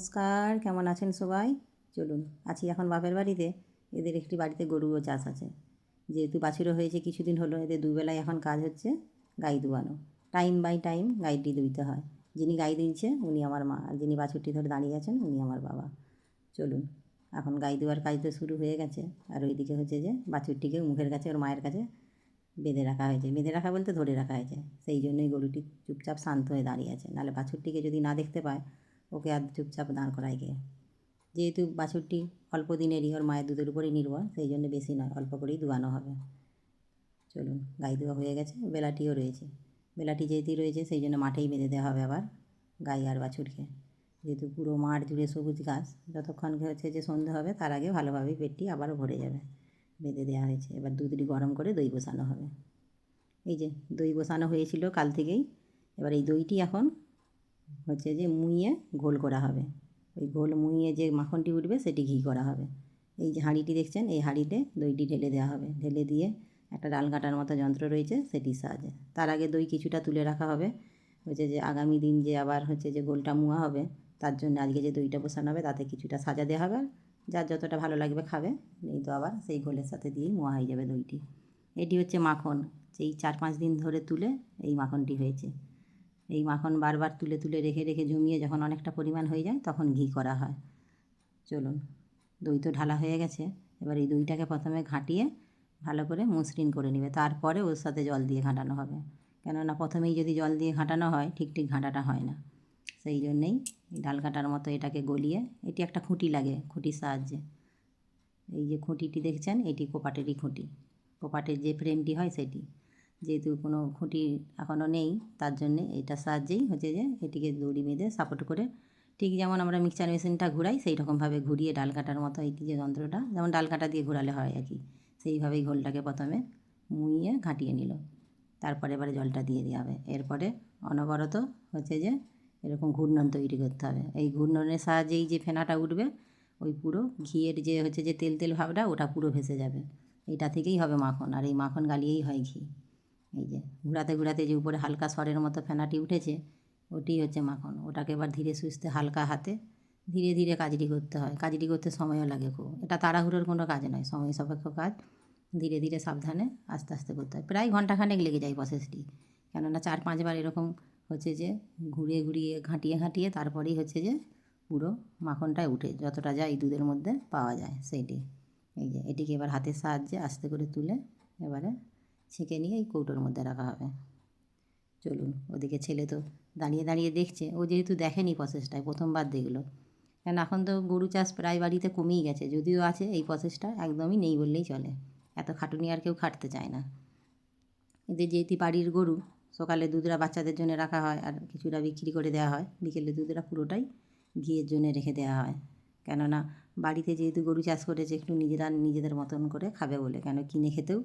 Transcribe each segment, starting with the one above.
নমস্কার, কেমন আছেন সবাই? চলুন, আছি এখন বাপের বাড়িতে। এদের একটি বাড়িতে গরুও চাষ আছে। যেহেতু বাছুরও হয়েছে, কিছুদিন হলো এদের দুবেলায় এখন কাজ হচ্ছে গাই দুয়ানো টাইম বাই টাইম গাইটি দুইতে হয়। যিনি গাই দুইছে উনি আমার মা আর যিনি বাছুরটি ধরে দাঁড়িয়ে আছেন, উনি আমার বাবা। চলুন, এখন গাই দেওয়ার কাজ তো শুরু হয়ে গেছে। আর ওইদিকে হচ্ছে যে বাছুরটিকে মুখের কাছে, ওর মায়ের কাছে বেঁধে রাখা হয়েছে। বেঁধে রাখা বলতে ধরে রাখা হয়েছে। সেই জন্যই গরুটি চুপচাপ শান্ত হয়ে দাঁড়িয়ে আছে। নাহলে বাছুরটিকে যদি না দেখতে পায় ওকে আর চুপচাপ দাঁড় করায় গিয়ে যেহেতু বাছুরটি অল্প দিনেরই ওর মায়ের দুধের উপরেই নির্ভর, সেই জন্য বেশি নয়, অল্প করেই দুয়ানো হবে। চলুন গাই দেওয়া হয়ে গেছে, বেলাটিও রয়েছে। বেলাটি যেহেতু রয়েছে, সেই জন্য মাঠেই বেঁধে দেওয়া হবে আবার গাই আর বাছুরকে। যেহেতু পুরো মাঠ জুড়ে সবুজ ঘাস, যতক্ষণ হচ্ছে যে সন্ধে হবে, তার আগে ভালোভাবেই পেটটি আবারও ভরে যাবে। বেঁধে দেওয়া হয়েছে। এবার দুধটি গরম করে দই বসানো হবে। এই যে দই বসানো হয়েছিল কাল থেকেই, এবার এই দইটি এখন হচ্ছে যে মুইয়ে ঘোল করা হবে। ওই ঘোল মুইয়ে যে মাখনটি উঠবে সেটি ঘি করা হবে। এই যে হাঁড়িটি দেখছেন, এই হাঁড়িতে দইটি ঢেলে দেওয়া হবে। ঢেলে দিয়ে একটা ডাল কাটার মতো যন্ত্র রয়েছে সেটির সাহায্যে। তার আগে দই কিছুটা তুলে রাখা হবে। হচ্ছে যে আগামী দিন যে আবার হচ্ছে যে গোলটা মুয়া হবে, তার জন্য আজকে যে দইটা বসানো হবে তাতে কিছুটা সাজা দেওয়া হবে। যার যতটা ভালো লাগবে খাবে, এই তো আবার সেই গোলের সাথে দিয়েই মোয়া হয়ে যাবে দইটি। এটি হচ্ছে মাখন। সেই চার পাঁচ দিন ধরে তুলে এই মাখনটি হয়েছে। এই মাখন বারবার তুলে তুলে রেখে রেখে জমিয়ে যখন অনেকটা পরিমাণ হয়ে যায় তখন ঘি করা হয়। চলুন, দই তো ঢালা হয়ে গেছে। এবার এই দইটাকে প্রথমে ঘাঁটিয়ে ভালো করে মসৃণ করে নেবে। তারপরে ওর সাথে জল দিয়ে ঘাঁটানো হবে। কেননা প্রথমেই যদি জল দিয়ে ঘাঁটানো হয়, ঠিক ঠিক ঘাঁটাটা হয় না। সেই জন্যেই ডাল কাটার মতো এটাকে গলিয়ে, এটি একটা খুঁটি লাগে, খুঁটির সাহায্যে। এই যে খুঁটিটি দেখছেন, এটি কোপাটেরই খুঁটি। কোপাটের যে ফ্রেমটি হয় সেটি। যেহেতু কোনো খুঁটি এখনও নেই, তার জন্যে এটার সাহায্যেই হচ্ছে যে এটিকে দড়ি বেঁধে সাপোর্ট করে। ঠিক যেমন আমরা মিক্সচার মেশিনটা ঘুরাই সেই রকমভাবে ঘুরিয়ে ডাল কাটার মতো এটি যে যন্ত্রটা, যেমন ডাল কাটা দিয়ে ঘোরালে হয় আর কি, সেইভাবেই ঘোলটাকে প্রথমে মুইয়ে ঘাঁটিয়ে নিল। তারপরে এবারে জলটা দিয়ে দেওয়া হবে। এরপরে অনবরত হচ্ছে যে এরকম ঘূর্ণন তৈরি করতে হবে। এই ঘূর্ণনের সাহায্যেই যে ফেনাটা উঠবে, ওই পুরো ঘিয়ের যে হচ্ছে যে তেল তেল ভাবটা, ওটা পুরো ভেসে যাবে। এটা থেকেই হবে মাখন, আর এই মাখন গালিয়েই হয় ঘি। এই যে ঘোরাতে ঘোরাতে যে উপরে হালকা সরের মতো ফেনাটি উঠেছে, ওটি হচ্ছে মাখন। ওটাকে এবার ধীরে সুস্থে হালকা হাতে ধীরে ধীরে কাজটি করতে হয়। কাজটি করতে সময়ও লাগে খুব। এটা তাড়াহুড়োর কোনো কাজ নয়, সময় সাপেক্ষ কাজ। ধীরে ধীরে সাবধানে আস্তে আস্তে করতে হয়। প্রায় ঘন্টাখানেক লেগে যায় প্রসেসটি কেননা চার পাঁচবার এরকম হচ্ছে যে ঘুরিয়ে ঘুরিয়ে, ঘাঁটিয়ে ঘাঁটিয়ে তারপরেই হচ্ছে যে পুরো মাখনটায় উঠে। যতটা যায় দুধের মধ্যে পাওয়া যায় সেইটি। এই যে এটিকে এবার হাতের সাহায্যে আস্তে করে তুলে এবারে ছেঁকে নিয়ে এই কৌটোর মধ্যে রাখা হবে। চলুন, ওদিকে ছেলে তো দাঁড়িয়ে দাঁড়িয়ে দেখছে। ও যেহেতু দেখেনি প্রসেসটায় প্রথমবার দেখল। কেন এখন তো গরু চাষ প্রায় বাড়িতে কমেই গেছে। যদিও আছে, এই প্রসেসটা একদমই নেই বললেই চলে। এত খাটুনি আর কেউ খাটতে চায় না। এদের যেহেতু বাড়ির গরু, সকালে দুধরা বাচ্চাদের জন্য রাখা হয় আর কিছুটা বিক্রি করে দেওয়া হয়। বিকেলে দুধরা পুরোটাই ঘিয়ের জন্য রেখে দেওয়া হয়। কেননা বাড়িতে যেহেতু গরু চাষ করেছে, একটু নিজেরা নিজেদের মতন করে খাবে বলে। কেন কিনে খেতেও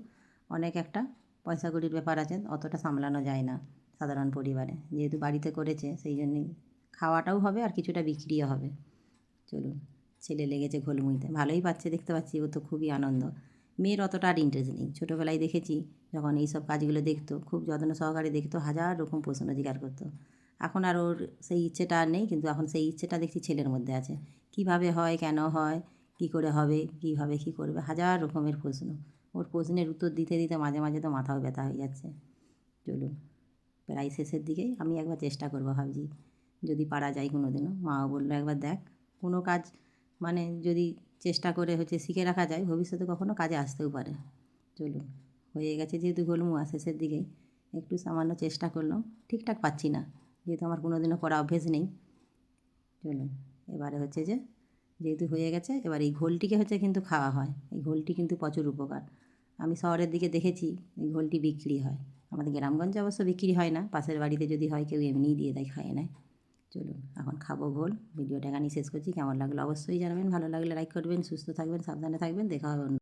অনেক একটা পয়সা কড়ির ব্যাপার আছে, অতটা সামলানো যায় না সাধারণ পরিবারে। যেহেতু বাড়িতে করেছে, সেই জন্যই খাওয়াটাও হবে আর কিছুটা বিক্রিও হবে। চলুন, ছেলে লেগেছে ঘোলমুইতে ভালোই পাচ্ছে, দেখতে পাচ্ছি ও তো খুবই আনন্দ। মেয়ের অতটা আর ইন্টারেস্ট নেই। ছোটোবেলায় দেখেছি, যখন এই সব কাজগুলো দেখতো, খুব যত্ন সহকারে দেখতো, হাজার রকম প্রশ্ন জিজ্ঞাসা করতো। এখন আর ওর সেই ইচ্ছেটা আর নেই, কিন্তু এখন সেই ইচ্ছেটা দেখছি ছেলের মধ্যে আছে। কীভাবে হয়, কেন হয় কী করে হবে, কীভাবে কী করবে, হাজার রকমের প্রশ্ন। ওর প্রশ্নের উত্তর দিতে দিতে মাঝে মাঝে তো মাথাও ব্যথা হয়ে যাচ্ছে। চলুন, প্রায় শেষের দিকেই আমি একবার চেষ্টা করব ভাবছি, যদি পারা যায় কোনো দিনও মাও বলল, একবার দেখ, কোনো কাজ মানে যদি চেষ্টা করে হচ্ছে শিখে রাখা যায়, ভবিষ্যতে কখনো কাজে আসতেও পারে। চলুন, হয়ে গেছে যেহেতু গোলমুয়া শেষের দিকেই একটু সামান্য চেষ্টা করলাম। ঠিকঠাক পাচ্ছি না, যেহেতু আমার কোনো দিনও করা অভ্যেস নেই। চলুন, এবারে হচ্ছে যে যেহেতু হয়ে গেছে, এবার এই ঘোলটিকে হচ্ছে কিন্তু খাওয়া হয়। এই ঘোলটি কিন্তু প্রচুর উপকার। আমি শহরের দিকে দেখেছি, এই ঘোলটি বিক্রি হয়। আমাদের গ্রামগঞ্জে অবশ্য বিক্রি হয় না, পাশের বাড়িতে যদি হয় কেউ এমনিই দিয়ে দেয়, খায় নেয়। চলুন, এখন খাব ঘোল। ভিডিওটা এখানেই শেষ করছি। কেমন লাগল অবশ্যই জানাবেন। ভালো লাগলে লাইক করবেন, সুস্থ থাকবেন, সাবধানে থাকবেন। দেখা হবে অন্য